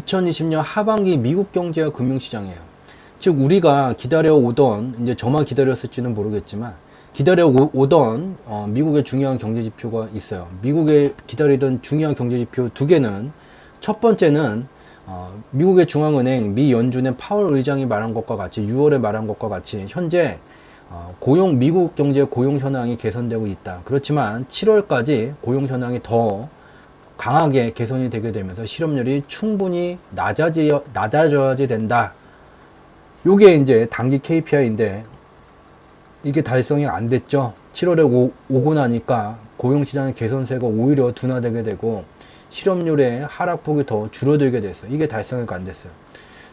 2020년 하반기 미국 경제와 금융시장이에요. 즉 우리가 기다려 오던 이제 저만 기다렸을지는 모르겠지만 기다려 오- 오던 어, 미국의 중요한 경제 지표가 있어요. 미국의 기다리던 중요한 경제 지표 두 개는 첫 번째는 어, 미국의 중앙은행 미 연준의 파월 의장이 말한 것과 같이 6월에 말한 것과 같이 현재 어, 고용 미국 경제 고용 현황이 개선되고 있다. 그렇지만 7월까지 고용 현황이 더 강하게 개선이 되게 되면서 실업률이 충분히 낮아지, 낮아져야 된다. 요게 이제 단기 KPI인데 이게 달성이 안 됐죠. 7월에 오, 오고 나니까 고용시장의 개선세가 오히려 둔화되게 되고 실업률의 하락폭이 더 줄어들게 됐어요. 이게 달성이 안 됐어요.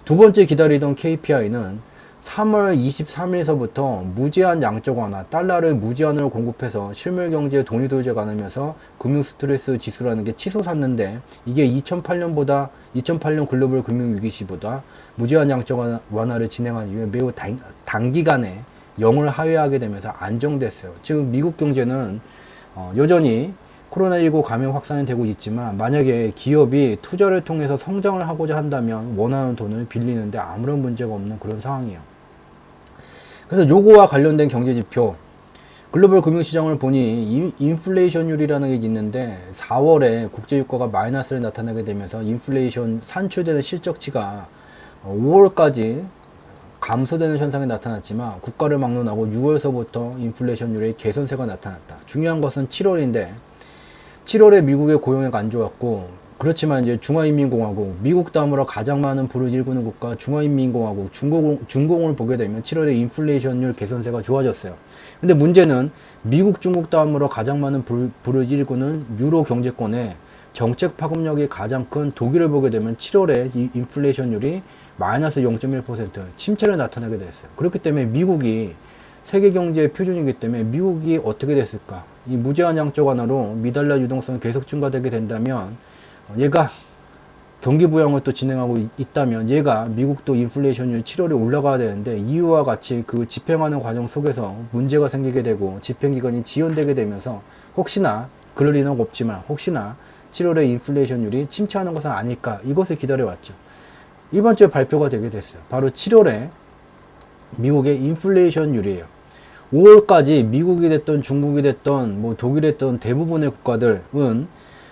두 번째 기다리던 KPI는 3월 23일서부터 무제한 양적 완화, 달러를 무제한으로 공급해서 실물 경제에 돈이 돌지 않으면서 금융 스트레스 지수라는 게 치솟았는데 이게 2008년보다 2008년 글로벌 금융 위기 시보다 무제한 양적 완화- 완화를 진행한 이후에 매우 단, 단기간에 0을 하회하게 되면서 안정됐어요. 지금 미국 경제는 어, 여전히 코로나19 감염 확산이 되고 있지만 만약에 기업이 투자를 통해서 성장을 하고자 한다면 원하는 돈을 빌리는데 아무런 문제가 없는 그런 상황이에요. 그래서 요거와 관련된 경제 지표 글로벌 금융시장을 보니 인- 인플레이션율이라는 게 있는데 4월에 국제유가가 마이너스를 나타내게 되면서 인플레이션 산출되는 실적치가 5월까지 감소되는 현상이 나타났지만 국가를 막론하고 6월서부터 인플레이션율의 개선세가 나타났다. 중요한 것은 7월인데 7월에 미국의 고용액 안 좋았고 그렇지만 이제 중화인민공화국 미국 다음으로 가장 많은 부를 일구는 국가 중화인민공화국 중공, 중공을 보게 되면 7월에 인플레이션율 개선세가 좋아졌어요. 근데 문제는 미국 중국 다음으로 가장 많은 불, 불을 일구는 유로 경제권에 정책 파급력이 가장 큰 독일을 보게 되면 7월에 이 인플레이션율이 마이너스 0.1% 침체를 나타내게 됐어요. 그렇기 때문에 미국이 세계 경제의 표준이기 때문에 미국이 어떻게 됐을까? 이 무제한 양적 완화로 미달러 유동성이 계속 증가되게 된다면 어, 얘가 경기 부양을 또 진행하고 있- 있다면 얘가 미국도 인플레이션율 7월에 올라가야 되는데 이유와 같이 그 집행하는 과정 속에서 문제가 생기게 되고 집행기관이 지연되게 되면서 혹시나 그럴 리는 없지만 혹시나 7월에 인플레이션율이 침체하는 것은 아닐까 이것을 기다려왔죠. 이번 주에 발표가 되게 됐어요. 바로 7월에 미국의 인플레이션율이에요. 5월까지 미국이 됐던 중국이 됐던 뭐 독일이 됐던 대부분의 국가들은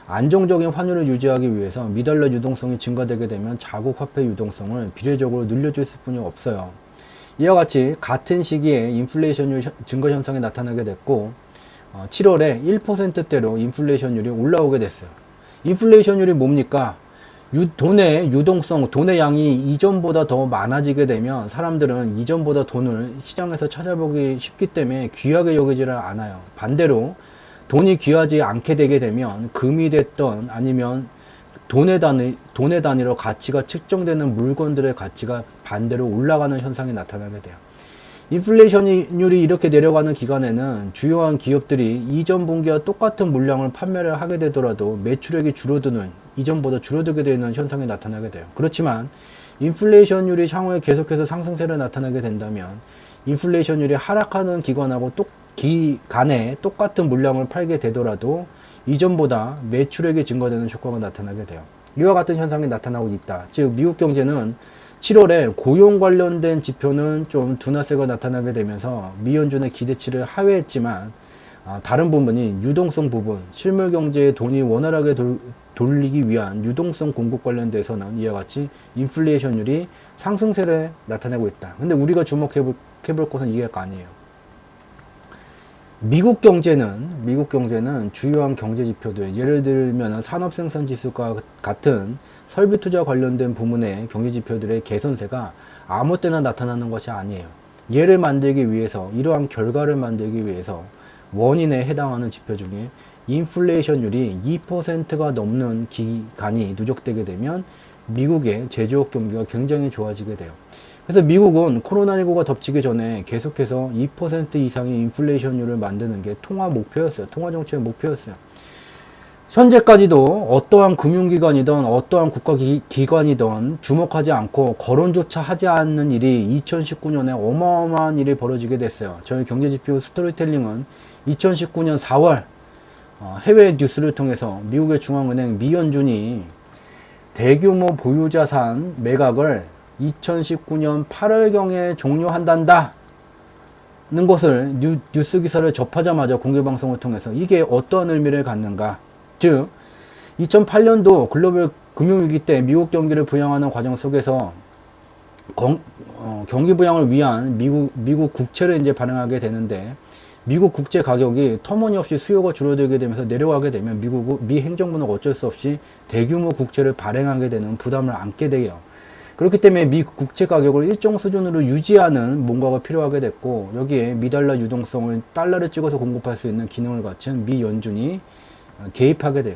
안정적인 환율을 유지하기 위해서 미달러 유동성이 증가되게 되면 자국 화폐 유동성을 비례적으로 늘려줄 수뿐이 없어요. 이와 같이 같은 시기에 인플레이션율 현- 증가 현상이 나타나게 됐고 어, 7월에 1%대로 인플레이션율이 올라오게 됐어요. 인플레이션율이 뭡니까? 유, 돈의 유동성, 돈의 양이 이전보다 더 많아지게 되면 사람들은 이전보다 돈을 시장에서 찾아보기 쉽기 때문에 귀하게 여기지를 않아요. 반대로 돈이 귀하지 않게 되게 되면 금이 됐던 아니면 돈의 단위, 돈의 단위로 가치가 측정되는 물건들의 가치가 반대로 올라가는 현상이 나타나게 돼요. 인플레이션율이 이렇게 내려가는 기간에는 주요한 기업들이 이전 분기와 똑같은 물량을 판매를 하게 되더라도 매출액이 줄어드는 이전보다 줄어들게 되는 현상이 나타나게 돼요. 그렇지만 인플레이션율이 향후에 계속해서 상승세를 나타나게 된다면 인플레이션율이 하락하는 기간하고 똑 기간에 똑같은 물량을 팔게 되더라도 이전보다 매출액이 증가되는 효과가 나타나게 돼요. 이와 같은 현상이 나타나고 있다. 즉 미국 경제는 7월에 고용 관련된 지표는 좀 둔화세가 나타나게 되면서 미연준의 기대치를 하회했지만 아, 다른 부분이 유동성 부분, 실물 경제에 돈이 원활하게 돌, 돌리기 위한 유동성 공급 관련돼서는 이와 같이 인플레이션율이 상승세를 나타내고 있다. 근데 우리가 주목해 볼, 해볼 것은 이해가 아니에요. 미국 경제는 미국 경제는 주요한 경제 지표들 예를 들면 산업 생산 지수가 같은 설비 투자 관련된 부문의 경제 지표들의 개선세가 아무 때나 나타나는 것이 아니에요. 예를 만들기 위해서 이러한 결과를 만들기 위해서 원인에 해당하는 지표 중에 인플레이션율이 2%가 넘는 기간이 누적되게 되면 미국의 제조업 경기가 굉장히 좋아지게 돼요. 그래서 미국은 코로나19가 덮치기 전에 계속해서 2% 이상의 인플레이션율을 만드는 게 통화 목표였어요. 통화 정책의 목표였어요. 현재까지도 어떠한 금융기관이든 어떠한 국가기관이든 주목하지 않고 거론조차 하지 않는 일이 2019년에 어마어마한 일이 벌어지게 됐어요. 저희 경제지표 스토리텔링은 2019년 4월 어, 해외 뉴스를 통해서 미국의 중앙은행 미연준이 대규모 보유자산 매각을 2019년 8월경에 종료한단다. 는 것을 뉴, 뉴스 기사를 접하자마자 공개 방송을 통해서 이게 어떠한 의미를 갖는가? 즉 2008년도 글로벌 금융위기 때 미국 경기를 부양하는 과정 속에서 경, 어, 경기 부양을 위한 미국, 미국 국채를 이제 발행하게 되는데 미국 국채 가격이 터무니없이 수요가 줄어들게 되면서 내려가게 되면 미국, 미 행정부는 어쩔 수 없이 대규모 국채를 발행하게 되는 부담을 안게 돼요. 그렇기 때문에 미 국채 가격을 일정 수준으로 유지하는 뭔가가 필요하게 됐고 여기에 미달러 유동성을 달러를 찍어서 공급할 수 있는 기능을 갖춘 미 연준이 어, 개입하게 돼요.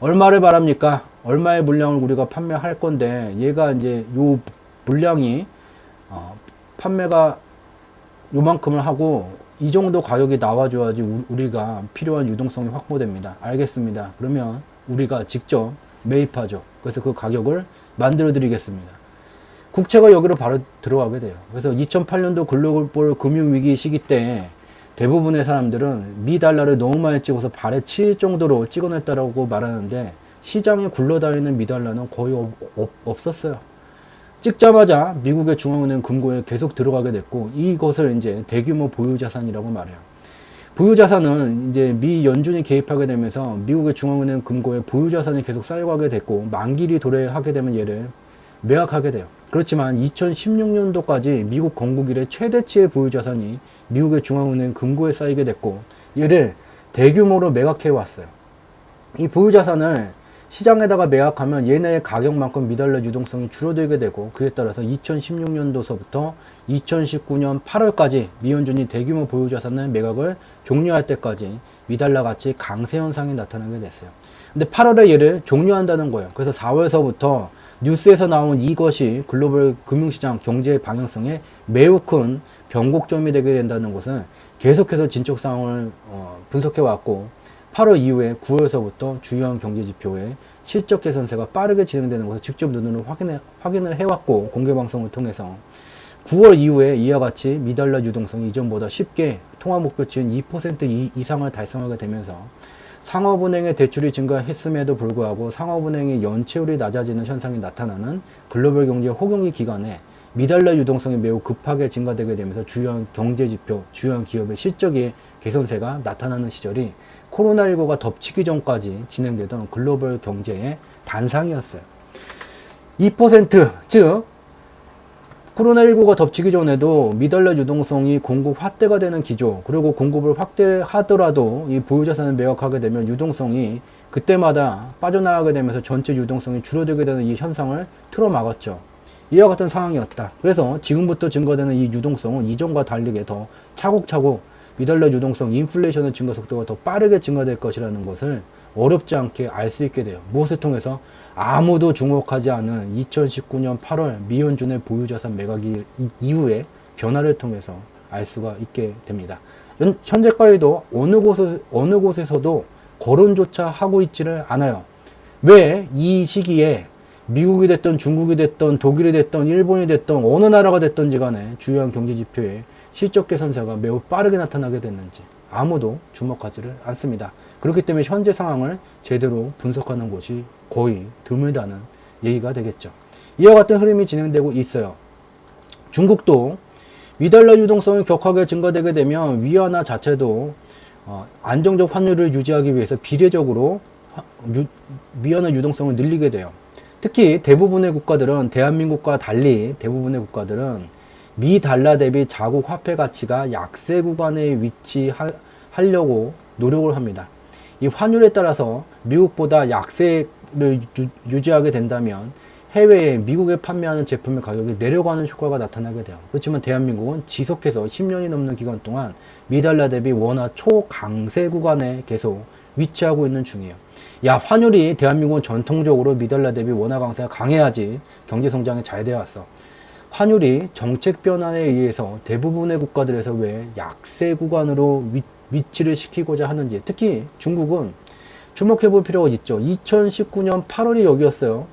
얼마를 바랍니까? 얼마의 물량을 우리가 판매할 건데 얘가 이제 요 물량이 어, 판매가 요만큼을 하고 이 정도 가격이 나와줘야지 우- 우리가 필요한 유동성이 확보됩니다. 알겠습니다. 그러면 우리가 직접 매입하죠. 그래서 그 가격을 만들어 드리겠습니다. 국채가 여기로 바로 들어가게 돼요. 그래서 2008년도 글로벌 금융위기 시기 때 대부분의 사람들은 미 달러를 너무 많이 찍어서 발에 치일 정도로 찍어냈다라고 말하는데 시장에 굴러다니는 미 달러는 거의 없, 없- 없었어요. 찍자마자 미국의 중앙은행 금고에 계속 들어가게 됐고 이것을 이제 대규모 보유자산이라고 말해요. 보유자산은 이제 미 연준이 개입하게 되면서 미국의 중앙은행 금고에 보유자산이 계속 쌓여가게 됐고 만기일이 도래하게 되면 얘를 매각하게 돼요. 그렇지만 2016년도까지 미국 건국 이래 최대치의 보유자산이 미국의 중앙은행 금고에 쌓이게 됐고 얘를 대규모로 매각해 왔어요. 이 보유자산을 시장에다가 매각하면 얘네의 가격만큼 미달러 유동성이 줄어들게 되고 그에 따라서 2016년도서부터 2019년 8월까지 미연준이 대규모 보유자산을 매각을 종료할 때까지 미달러 가치 강세 현상이 나타나게 됐어요. 근데 8월에 얘를 종료한다는 거예요. 그래서 4월서부터 뉴스에서 나온 이것이 글로벌 금융시장 경제의 방향성에 매우 큰 변곡점이 되게 된다는 것은 계속해서 진척 상황을 어, 분석해 왔고 8월 이후에 9월서부터 주요한 경제 지표의 실적 개선세가 빠르게 진행되는 것을 직접 눈으로 확인해, 확인을 해왔고 공개 방송을 통해서. 9월 이후에 이와 같이 미달러 유동성이 이전보다 쉽게 통화 목표치인 2% 이- 이상을 달성하게 되면서 상업은행의 대출이 증가했음에도 불구하고 상업은행의 연체율이 낮아지는 현상이 나타나는 글로벌 경제 호경기 기간에 미달러 유동성이 매우 급하게 증가되게 되면서 주요한 경제 지표, 주요한 기업의 실적의 개선세가 나타나는 시절이 코로나19가 덮치기 전까지 진행되던 글로벌 경제의 단상이었어요. 2%즉 코로나19가 덮치기 전에도 미달러 유동성이 공급 확대가 되는 기조, 그리고 공급을 확대하더라도 이 보유자산을 매각하게 되면 유동성이 그때마다 빠져나가게 되면서 전체 유동성이 줄어들게 되는 이 현상을 틀어막았죠. 이와 같은 상황이었다. 그래서 지금부터 증가되는 이 유동성은 이전과 다르게 더 차곡차곡 미달러 유동성, 인플레이션의 증가 속도가 더 빠르게 증가될 것이라는 것을 어렵지 않게 알 수 있게 돼요. 무엇을 통해서 아무도 주목하지 않은 2019년 8월 미연준의 보유자산 매각이 이- 이후에 변화를 통해서 알 수가 있게 됩니다. 현- 현재까지도 어느 곳에, 어느 곳에서도 거론조차 하고 있지를 않아요. 왜 이 시기에 미국이 됐던 중국이 됐던 독일이 됐던 일본이 됐던 어느 나라가 됐던지 간에 주요한 경제 지표에 실적 개선세가 매우 빠르게 나타나게 됐는지 아무도 주목하지를 않습니다. 그렇기 때문에 현재 상황을 제대로 분석하는 곳이 거의 드물다는 얘기가 되겠죠. 이와 같은 흐름이 진행되고 있어요. 중국도 위달러 유동성이 격하게 증가되게 되면 위안화 자체도 어, 안정적 환율을 유지하기 위해서 비례적으로 위안화 유동성을 늘리게 돼요. 특히 대부분의 국가들은 대한민국과 달리 대부분의 국가들은 미 달러 대비 자국 화폐 가치가 약세 구간에 위치하려고 노력을 합니다. 이 환율에 따라서 미국보다 약세 를 유, 지하게 된다면 해외에 미국에 판매하는 제품의 가격이 내려가는 효과가 나타나게 돼요. 그렇지만 대한민국은 지속해서 10년이 넘는 기간 동안 미달러 대비 원화 초강세 구간에 계속 위치하고 있는 중이에요. 야, 환율이 대한민국은 전통적으로 미달러 대비 원화 강세가 강해야지 경제 성장이 잘 되어 왔어. 환율이 정책 변화에 의해서 대부분의 국가들에서 왜 약세 구간으로 위, 위치를 시키고자 하는지 특히 중국은 주목해 볼 필요가 있죠. 2019년 8월이 여기였어요.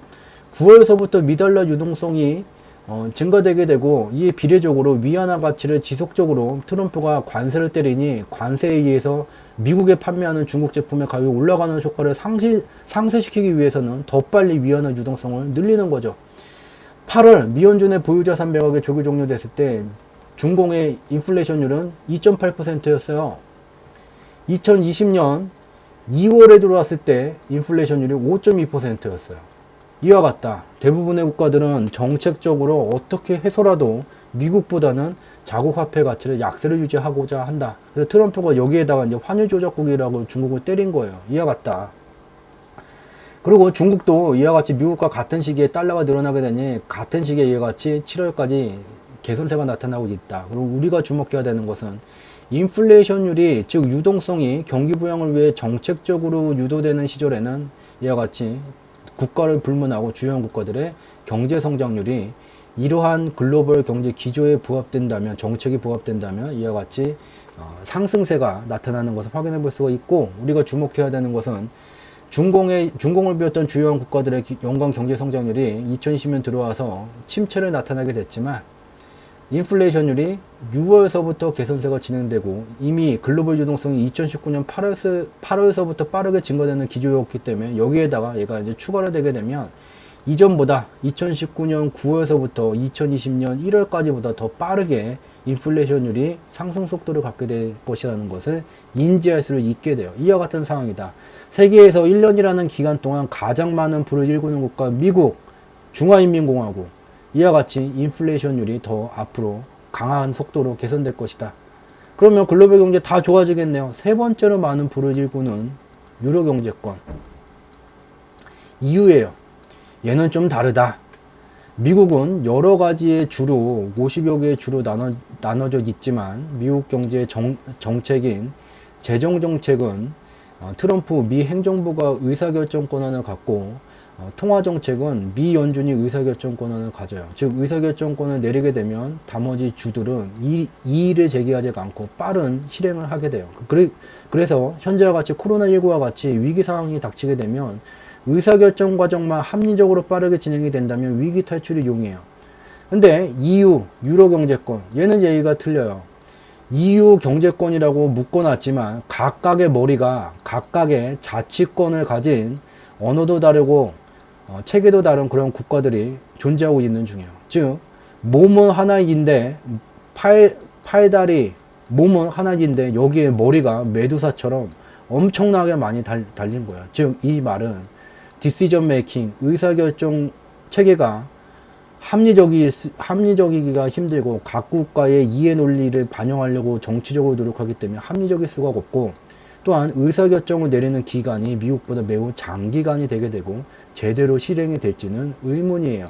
9월서부터 미달러 유동성이 어, 증가되게 되고 이에 비례적으로 위안화 가치를 지속적으로 트럼프가 관세를 때리니 관세에 의해서 미국에 판매하는 중국 제품의 가격이 올라가는 효과를 상시, 상쇄시키기 위해서는 더 빨리 위안화 유동성을 늘리는 거죠. 8월 미연준의 보유자산 매각이 조기 종료됐을 때 중공의 인플레이션율은 2.8%였어요. 2020년 2월에 들어왔을 때 인플레이션율이 5.2%였어요. 이와 같다. 대부분의 국가들은 정책적으로 어떻게 해서라도 미국보다는 자국 화폐 가치를 약세를 유지하고자 한다. 그래서 트럼프가 여기에다가 이제 환율 조작국이라고 중국을 때린 거예요. 이와 같다. 그리고 중국도 이와 같이 미국과 같은 시기에 달러가 늘어나게 되니 같은 시기에 이와 같이 7월까지 개선세가 나타나고 있다. 그리고 우리가 주목해야 되는 것은 인플레이션율이 즉 유동성이 경기 부양을 위해 정책적으로 유도되는 시절에는 이와 같이 국가를 불문하고 주요한 국가들의 경제 성장률이 이러한 글로벌 경제 기조에 부합된다면 정책이 부합된다면 이와 같이 어, 상승세가 나타나는 것을 확인해 볼 수가 있고 우리가 주목해야 되는 것은 중공의 중공을 비롯한 주요한 국가들의 기- 연간 경제 성장률이 2020년 들어와서 침체를 나타나게 됐지만 인플레이션율이 6월서부터 개선세가 진행되고 이미 글로벌 유동성이 2019년 8월서, 8월서부터 빠르게 증가되는 기조였기 때문에 여기에다가 얘가 이제 추가로 되게 되면 이전보다 2019년 9월서부터 2020년 1월까지보다 더 빠르게 인플레이션율이 상승 속도를 갖게 될 것이라는 것을 인지할 수 있게 돼요. 이와 같은 상황이다. 세계에서 1년이라는 기간 동안 가장 많은 불을 일구는 국가 미국, 중화인민공화국 이와 같이 인플레이션율이 더 앞으로 강한 속도로 개선될 것이다. 그러면 글로벌 경제 다 좋아지겠네요. 세 번째로 많은 불을 일구는 유로 경제권. 이유예요. 얘는 좀 다르다. 미국은 여러 가지의 주로 50여 개의 주로 나눠, 나눠져 있지만 미국 경제의 정, 정책인 재정 정책은 어, 트럼프 미 행정부가 의사결정 권한을 갖고 어, 통화 정책은 미 연준이 의사결정 권한을 가져요. 즉 의사결정권을 내리게 되면 나머지 주들은 이, 이의를 제기하지 않고 빠른 실행을 하게 돼요. 그래, 그래서 현재와 같이 코로나19와 같이 위기 상황이 닥치게 되면 의사결정 과정만 합리적으로 빠르게 진행이 된다면 위기 탈출이 용이해요. 근데 EU, 유로 경제권, 얘는 얘기가 틀려요. EU 경제권이라고 묶어놨지만 각각의 머리가 각각의 자치권을 가진 언어도 다르고 어, 체계도 다른 그런 국가들이 존재하고 있는 중이에요. 즉 몸은 하나인데 팔 팔다리 몸은 하나인데 여기에 머리가 메두사처럼 엄청나게 많이 달, 달린 거야. 즉 이 말은 디시전 메이킹 의사결정 체계가 합리적이 합리적이기가 힘들고 각 국가의 이해 논리를 반영하려고 정치적으로 노력하기 때문에 합리적일 수가 없고 또한 의사결정을 내리는 기간이 미국보다 매우 장기간이 되게 되고 제대로 실행이 될지는 의문이에요.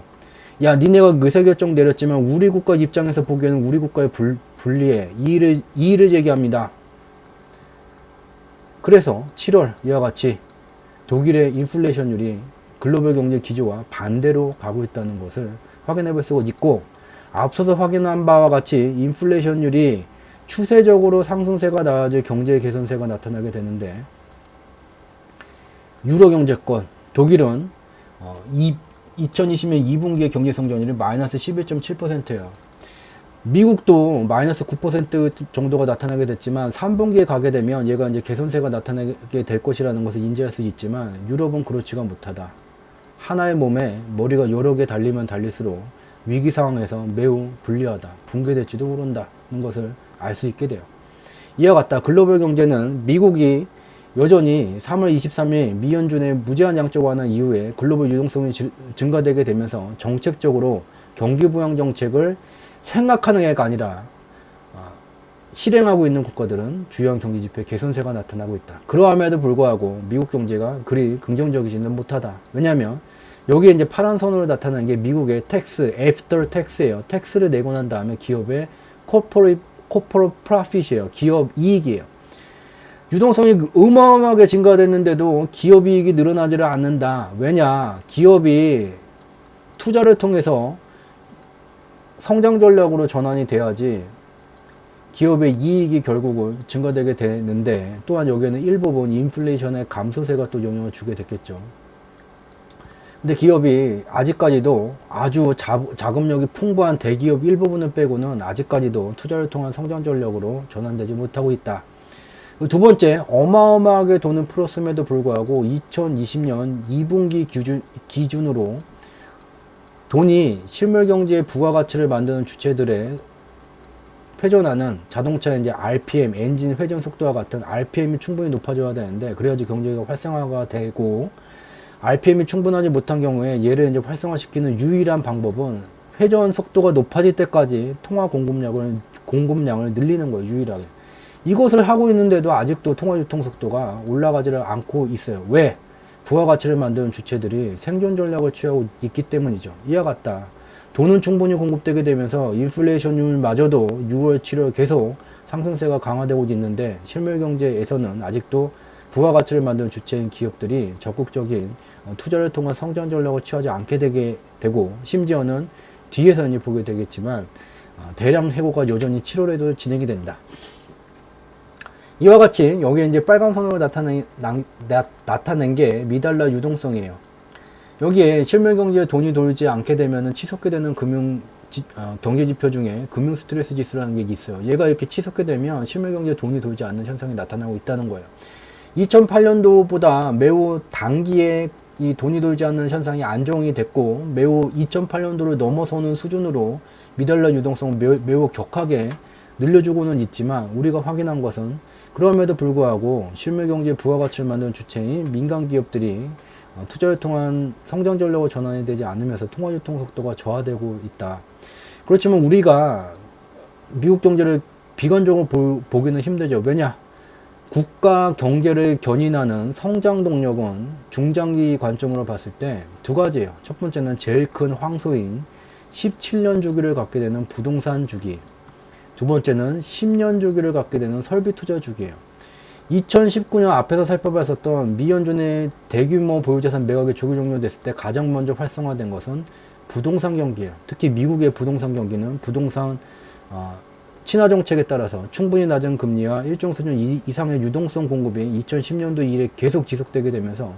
야, 니네가 의사결정 내렸지만 우리 국가 입장에서 보기에는 우리 국가에 불, 불리해. 이의를, 이의를 제기합니다. 그래서 7월 이와 같이 독일의 인플레이션율이 글로벌 경제 기조와 반대로 가고 있다는 것을 확인해 볼 수가 있고 앞서서 확인한 바와 같이 인플레이션율이 추세적으로 상승세가 나아질 경제 개선세가 나타나게 되는데 유로 경제권 독일은 어, 이, 2020년 2분기의 경제 성장률이 마이너스 11.7%예요. 미국도 마이너스 9% 정도가 나타나게 됐지만 3분기에 가게 되면 얘가 이제 개선세가 나타나게 될 것이라는 것을 인지할 수 있지만 유럽은 그렇지가 못하다. 하나의 몸에 머리가 여러 개 달리면 달릴수록 위기 상황에서 매우 불리하다. 붕괴될지도 모른다는 것을 알 수 있게 돼요. 이와 같다. 글로벌 경제는 미국이 여전히 3월 23일 미연준의 무제한 양적 완화 이후에 글로벌 유동성이 지- 증가되게 되면서 정책적으로 경기 부양 정책을 생각하는 애가 아니라 아, 실행하고 있는 국가들은 주요한 경기 지표 개선세가 나타나고 있다. 그러함에도 불구하고 미국 경제가 그리 긍정적이지는 못하다. 왜냐하면 여기에 이제 파란 선으로 나타나는 게 미국의 텍스, 애프터 텍스예요. 텍스를 내고 난 다음에 기업의 코퍼리 코퍼로 프라핏이에요. 기업 이익이에요. 유동성이 어마어마하게 증가됐는데도 기업 이익이 늘어나지를 않는다. 왜냐? 기업이 투자를 통해서 성장 전략으로 전환이 돼야지 기업의 이익이 결국은 증가되게 되는데 또한 여기에는 일부분 인플레이션의 감소세가 또 영향을 주게 됐겠죠. 근데 기업이 아직까지도 아주 자, 자금력이 풍부한 대기업 일부분을 빼고는 아직까지도 투자를 통한 성장 전략으로 전환되지 못하고 있다. 두 번째, 어마어마하게 돈을 풀었음에도 불구하고 2020년 2분기 기준, 기준으로 돈이 실물 경제의 부가가치를 만드는 주체들의 회전하는 자동차의 이제 RPM, 엔진 회전 속도와 같은 RPM이 충분히 높아져야 되는데 그래야지 경제가 활성화가 되고 RPM이 충분하지 못한 경우에 얘를 이제 활성화시키는 유일한 방법은 회전 속도가 높아질 때까지 통화 공급량을 공급량을 늘리는 거예요, 유일하게. 이것을 하고 있는데도 아직도 통화 유통 속도가 올라가지를 않고 있어요. 왜? 부가가치를 만드는 주체들이 생존 전략을 취하고 있기 때문이죠. 이와 같다. 돈은 충분히 공급되게 되면서 인플레이션율마저도 6월, 7월 계속 상승세가 강화되고 있는데 실물 경제에서는 아직도 부가가치를 만드는 주체인 기업들이 적극적인 어, 투자를 통한 성장 전략을 취하지 않게 되게 되고 심지어는 뒤에서 이제 보게 되겠지만 어, 대량 해고가 여전히 7월에도 진행이 된다. 이와 같이 여기에 이제 빨간 선으로 나타낸, 나, 타낸게 미달러 유동성이에요. 여기에 실물 경제에 돈이 돌지 않게 되면 치솟게 되는 금융 지, 어, 경제 지표 중에 금융 스트레스 지수라는 게 있어요. 얘가 이렇게 치솟게 되면 실물 경제에 돈이 돌지 않는 현상이 나타나고 있다는 거예요. 2008년도보다 매우 단기에 이 돈이 돌지 않는 현상이 안정이 됐고 매우 2008년도를 넘어서는 수준으로 미달러 유동성 매우, 매우 격하게 늘려주고는 있지만 우리가 확인한 것은 그럼에도 불구하고 실물 경제 부가가치를 만드는 주체인 민간 기업들이 어, 투자를 통한 성장 전략으로 전환이 되지 않으면서 통화 유통 속도가 저하되고 있다. 그렇지만 우리가 미국 경제를 비관적으로 보, 보기는 힘들죠. 왜냐? 국가 경제를 견인하는 성장 동력은 중장기 관점으로 봤을 때 두 가지예요. 첫 번째는 제일 큰 황소인 17년 주기를 갖게 되는 부동산 주기. 두 번째는 10년 주기를 갖게 되는 설비 투자 주기예요. 2019년 앞에서 살펴봤었던 미연준의 대규모 보유자산 매각이 조기 종료됐을 때 가장 먼저 활성화된 것은 부동산 경기예요. 특히 미국의 부동산 경기는 부동산 어, 친화 정책에 따라서 충분히 낮은 금리와 일정 수준 이상의 유동성 공급이 2010년도 이래 계속 지속되게 되면서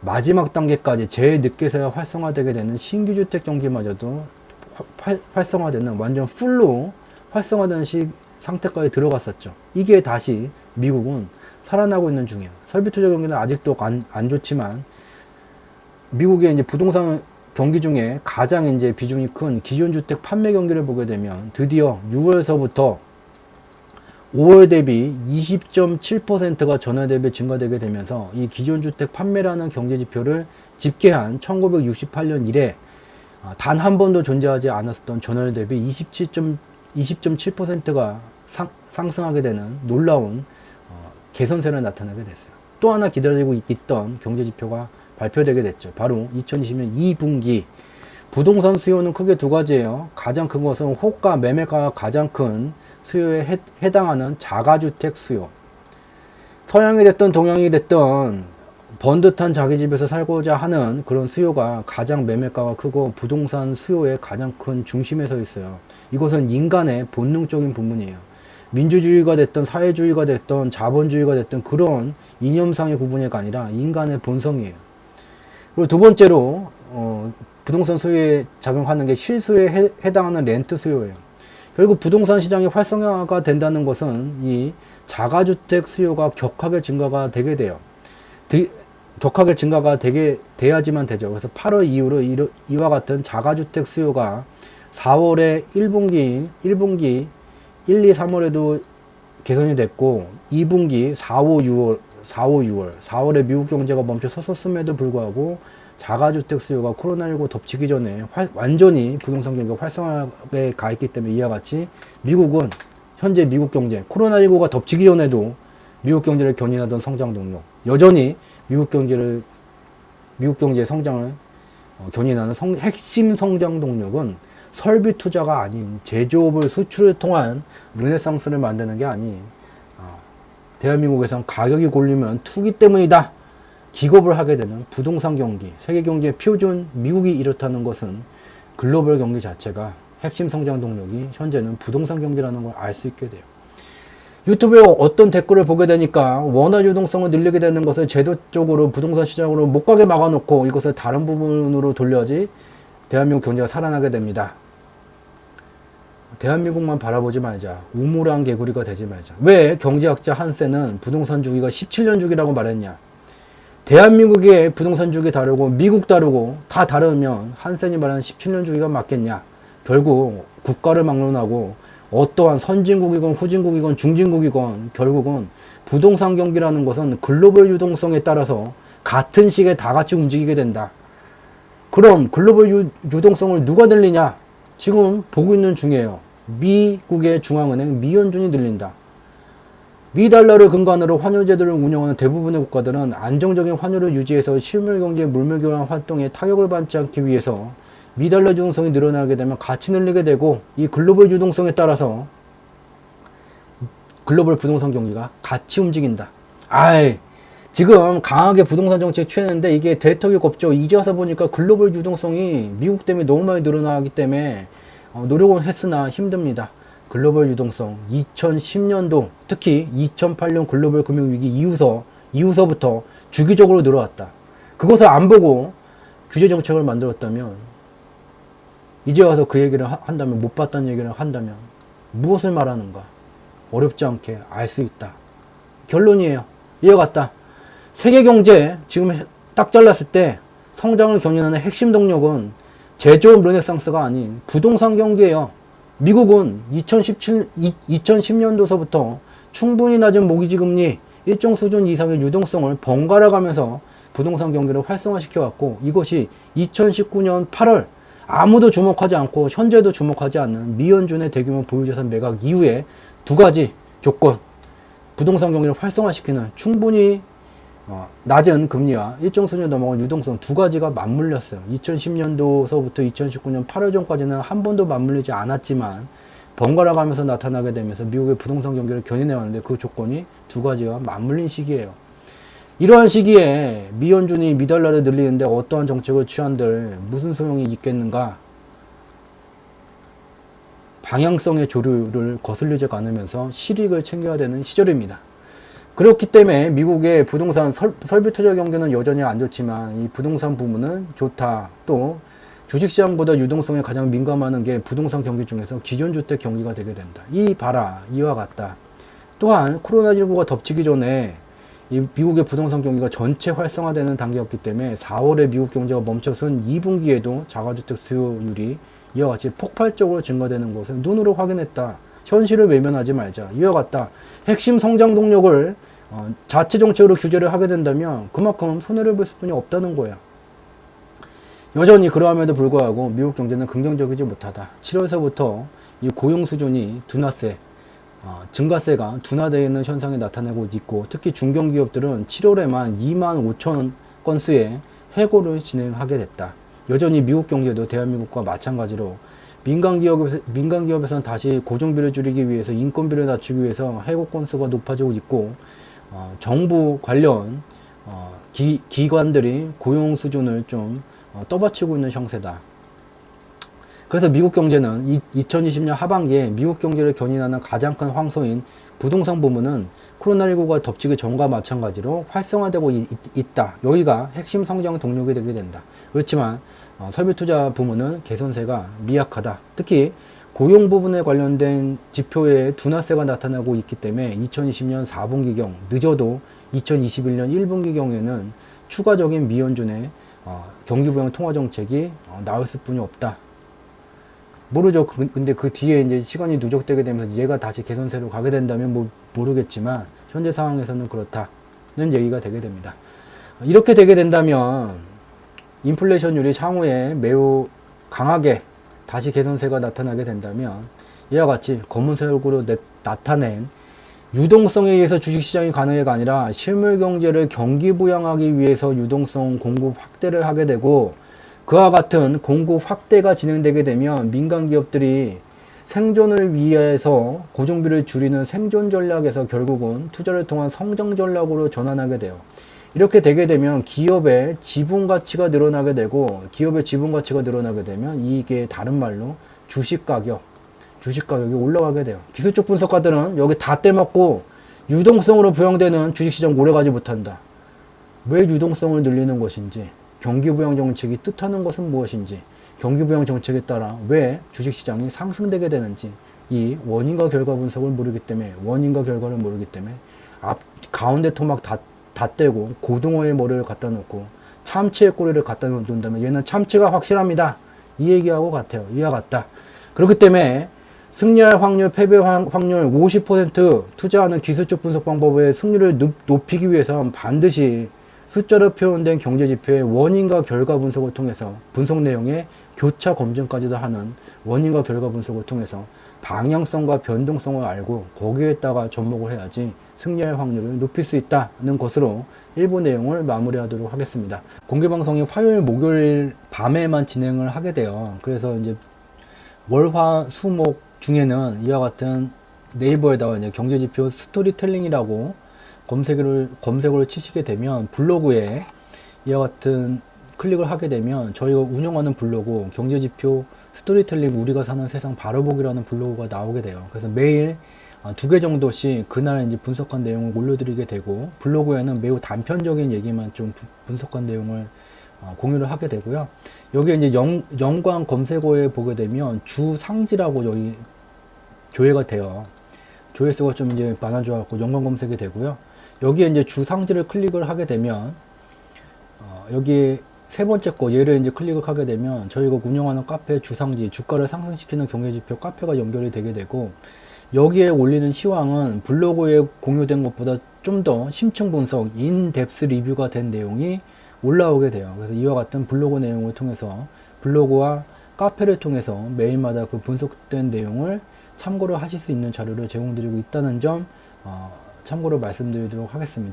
마지막 단계까지 제일 늦게서야 활성화되게 되는 신규 주택 경기마저도 활, 활성화되는 완전 풀로 활성화되는 시, 상태까지 들어갔었죠. 이게 다시 미국은 살아나고 있는 중이에요. 설비 투자 경기는 아직도 안, 안 좋지만 미국의 이제 부동산 경기 중에 가장 이제 비중이 큰 기존 주택 판매 경기를 보게 되면 드디어 6월서부터 5월 대비 20.7%가 전월 대비 증가되게 되면서 이 기존 주택 판매라는 경제 지표를 집계한 1968년 이래 아, 단한 번도 존재하지 않았었던 전월 대비 27.20.7%가 상, 상승하게 되는 놀라운 어, 개선세를 나타나게 됐어요. 또 하나 기다리고 있던 경제 지표가 발표되게 됐죠. 바로 2020년 2분기 부동산 수요는 크게 두 가지예요. 가장 큰 것은 호가 매매가 가장 큰 수요에 해, 해당하는 자가주택 수요. 서양이 됐던 동양이 됐던 번듯한 자기 집에서 살고자 하는 그런 수요가 가장 매매가가 크고 부동산 수요의 가장 큰 중심에 서 있어요. 이것은 인간의 본능적인 부분이에요. 민주주의가 됐던 사회주의가 됐던 자본주의가 됐던 그런 이념상의 구분이 아니라 인간의 본성이에요. 그리고 두 번째로 어, 부동산 수요에 작용하는 게 실수에 해, 해당하는 렌트 수요예요. 결국 부동산 시장이 활성화가 된다는 것은 이 자가주택 수요가 격하게 증가가 되게 돼요. 드, 격하게 증가가 되게 돼야지만 되죠. 그래서 8월 이후로 이, 이와 같은 자가주택 수요가 4월에 1분기, 1분기 1, 2, 3월에도 개선이 됐고 2분기 4, 5, 6월 4, 5, 6월. 4월에 미국 경제가 멈춰 섰음에도 불구하고 자가주택 수요가 코로나19 덮치기 전에 활, 완전히 부동산 경기가 활성화에 가 있기 때문에 이와 같이 미국은 현재 미국 경제 코로나19가 덮치기 전에도 미국 경제를 견인하던 성장 동력 여전히 미국 경제를 미국 경제의 성장을 어, 견인하는 성, 핵심 성장 동력은 설비 투자가 아닌 제조업을 수출을 통한 르네상스를 만드는 게 아닌 어, 대한민국에선 가격이 골리면 투기 때문이다. 기겁을 하게 되는 부동산 경기, 세계 경제의 표준 미국이 이렇다는 것은 글로벌 경기 자체가 핵심 성장 동력이 현재는 부동산 경기라는 걸 알 수 있게 돼요. 유튜브에 어떤 댓글을 보게 되니까 원화 유동성을 늘리게 되는 것을 제도 쪽으로 부동산 시장으로 못 가게 막아놓고 이것을 다른 부분으로 돌려야지 대한민국 경제가 살아나게 됩니다. 대한민국만 바라보지 말자. 우물한 개구리가 되지 말자. 왜 경제학자 한세는 부동산 주기가 17년 주기라고 말했냐? 대한민국의 부동산 주기 다르고 미국 다르고 다 다르면 한센이 말하는 17년 주기가 맞겠냐? 결국 국가를 막론하고 어떠한 선진국이건 후진국이건 중진국이건 결국은 부동산 경기라는 것은 글로벌 유동성에 따라서 같은 시기에 다 같이 움직이게 된다. 그럼 글로벌 유, 유동성을 누가 늘리냐? 지금 보고 있는 중이에요. 미국의 중앙은행 미연준이 늘린다. 미 달러를 근간으로 환율 제도를 운영하는 대부분의 국가들은 안정적인 환율을 유지해서 실물 경제 물물 교환 활동에 타격을 받지 않기 위해서 미 달러 유동성이 늘어나게 되면 같이 늘리게 되고 이 글로벌 유동성에 따라서 글로벌 부동산 경기가 같이 움직인다. 아이, 지금 강하게 부동산 정책 취했는데 이게 대턱이 곱죠. 이제 와서 보니까 글로벌 유동성이 미국 때문에 너무 많이 늘어나기 때문에 어, 노력은 했으나 힘듭니다. 글로벌 유동성 2010년도 특히 2008년 글로벌 금융위기 이후서 이후서부터 주기적으로 늘어왔다. 그것을 안 보고 규제 정책을 만들었다면 이제 와서 그 얘기를 하- 한다면 못 봤다는 얘기를 한다면 무엇을 말하는가 어렵지 않게 알 수 있다. 결론이에요. 이와 같다. 세계 경제 지금 해- 딱 잘랐을 때 성장을 견인하는 핵심 동력은 제조업 르네상스가 아닌 부동산 경기예요. 미국은 2017, 2010년도서부터 충분히 낮은 모기지 금리 일정 수준 이상의 유동성을 번갈아 가면서 부동산 경기를 활성화시켜 왔고 이것이 2019년 8월 아무도 주목하지 않고 현재도 주목하지 않는 미연준의 대규모 보유자산 매각 이후에 두 가지 조건 부동산 경기를 활성화시키는 충분히 어, 낮은 금리와 일정 수준 넘어간 유동성 두 가지가 맞물렸어요. 2010년도서부터 2019년 8월 전까지는 한 번도 맞물리지 않았지만 번갈아 가면서 나타나게 되면서 미국의 부동산 경기를 견인해 왔는데 그 조건이 두 가지가 맞물린 시기예요. 이러한 시기에 미연준이 미달러를 늘리는데 어떠한 정책을 취한들 무슨 소용이 있겠는가? 방향성의 조류를 거슬리지 않으면서 실익을 챙겨야 되는 시절입니다. 그렇기 때문에 미국의 부동산 설, 설비 투자 경기는 여전히 안 좋지만 이 부동산 부문은 좋다. 또 주식시장보다 유동성에 가장 민감하는 게 부동산 경기 중에서 기존 주택 경기가 되게 된다. 이 봐라 이와 같다. 또한 코로나19가 덮치기 전에 이 미국의 부동산 경기가 전체 활성화되는 단계였기 때문에 4월에 미국 경제가 멈춰선 2분기에도 자가주택 수요율이 이와 같이 폭발적으로 증가되는 것을 눈으로 확인했다. 현실을 외면하지 말자. 이와 같다. 핵심 성장 동력을 어, 자체 정책으로 규제를 하게 된다면 그만큼 손해를 볼 수뿐이 없다는 거야. 여전히 그러함에도 불구하고 미국 경제는 긍정적이지 못하다. 7월서부터 이 고용 수준이 둔화세, 어, 증가세가 둔화되는 현상이 나타나고 있고 특히 중견기업들은 7월에만 2만 5천 건수의 해고를 진행하게 됐다. 여전히 미국 경제도 대한민국과 마찬가지로 민간 기업에서 민간 기업에서는 다시 고정비를 줄이기 위해서 인건비를 낮추기 위해서 해고 건수가 높아지고 있고 어, 정부 관련 어, 기, 기관들이 고용 수준을 좀 어, 떠받치고 있는 형세다. 그래서 미국 경제는 이, 2020년 하반기에 미국 경제를 견인하는 가장 큰 황소인 부동산 부문은 코로나19가 덮치기 전과 마찬가지로 활성화되고 이- 있, 다 여기가 핵심 성장 동력이 되게 된다. 그렇지만 어, 설비 투자 부문은 개선세가 미약하다. 특히 고용 부분에 관련된 지표에 둔화세가 나타나고 있기 때문에 2020년 4분기경 늦어도 2021년 1분기경에는 추가적인 미연준의 어, 경기부양 통화 정책이 어, 나올 수뿐이 없다. 모르죠. 그- 근데 그 뒤에 이제 시간이 누적되게 되면서 얘가 다시 개선세로 가게 된다면 뭐 모르겠지만 현재 상황에서는 그렇다는 얘기가 되게 됩니다. 이렇게 되게 된다면 인플레이션율이 향후에 매우 강하게 다시 개선세가 나타나게 된다면 이와 같이 검은색 얼굴로 내- 나타낸 유동성에 의해서 주식시장이 가능해가 아니라 실물 경제를 경기 부양하기 위해서 유동성 공급 확대를 하게 되고 그와 같은 공급 확대가 진행되게 되면 민간 기업들이 생존을 위해서 고정비를 줄이는 생존 전략에서 결국은 투자를 통한 성장 전략으로 전환하게 돼요. 이렇게 되게 되면 기업의 지분 가치가 늘어나게 되고 기업의 지분 가치가 늘어나게 되면 이게 다른 말로 주식 가격, 주식 가격이 올라가게 돼요. 기술적 분석가들은 여기 다 떼먹고 유동성으로 부양되는 주식시장 오래 가지 못한다. 왜 유동성을 늘리는 것인지, 경기 부양 정책이 뜻하는 것은 무엇인지, 경기 부양 정책에 따라 왜 주식시장이 상승되게 되는지 이 원인과 결과 분석을 모르기 때문에 원인과 결과를 모르기 때문에 앞 가운데 토막 다, 다 떼고 고등어의 머리를 갖다 놓고 참치의 꼬리를 갖다 놓는다면 얘는 참치가 확실합니다. 이 얘기하고 같아요. 이와 같다. 그렇기 때문에 승리할 확률, 패배 확- 확률 50% 투자하는 기술적 분석 방법의 승률을 높- 높이기 위해서는 반드시 숫자로 표현된 경제 지표의 원인과 결과 분석을 통해서 분석 내용의 교차 검증까지도 하는 원인과 결과 분석을 통해서 방향성과 변동성을 알고 거기에다가 접목을 해야지 승리할 확률을 높일 수 있다는 것으로 일부 내용을 마무리하도록 하겠습니다. 공개 방송이 화요일, 목요일 밤에만 진행을 하게 돼요. 그래서 이제 월화 수목 중에는 이와 같은 네이버에다가 이제 경제지표 스토리텔링이라고 검색을 검색어를 치시게 되면 블로그에 이와 같은 클릭을 하게 되면 저희가 운영하는 블로그 경제지표 스토리텔링 우리가 사는 세상 바로 보기라는 블로그가 나오게 돼요. 그래서 매일 아, 두 개 정도씩 그날 이제 분석한 내용을 올려드리게 되고 블로그에는 매우 단편적인 얘기만 좀 부- 분석한 내용을 어, 공유를 하게 되고요. 여기 이제 영, 연관 검색어에 보게 되면 주 상지라고 여기 조회가 돼요. 조회수가 좀 이제 많아져갖고 연관 검색이 되고요. 여기에 이제 주 상지를 클릭을 하게 되면 어, 여기 세 번째 거 얘를 이제 클릭을 하게 되면 저희가 운영하는 카페 주상지 주가를 상승시키는 경제지표 카페가 연결이 되게 되고 여기에 올리는 시황은 블로그에 공유된 것보다 좀 더 심층 분석, 인덱스 리뷰가 된 내용이 올라오게 돼요. 그래서 이와 같은 블로그 내용을 통해서 블로그와 카페를 통해서 매일마다 그 분석된 내용을 참고를 하실 수 있는 자료를 제공드리고 있다는 점 어, 참고로 말씀드리도록 하겠습니다.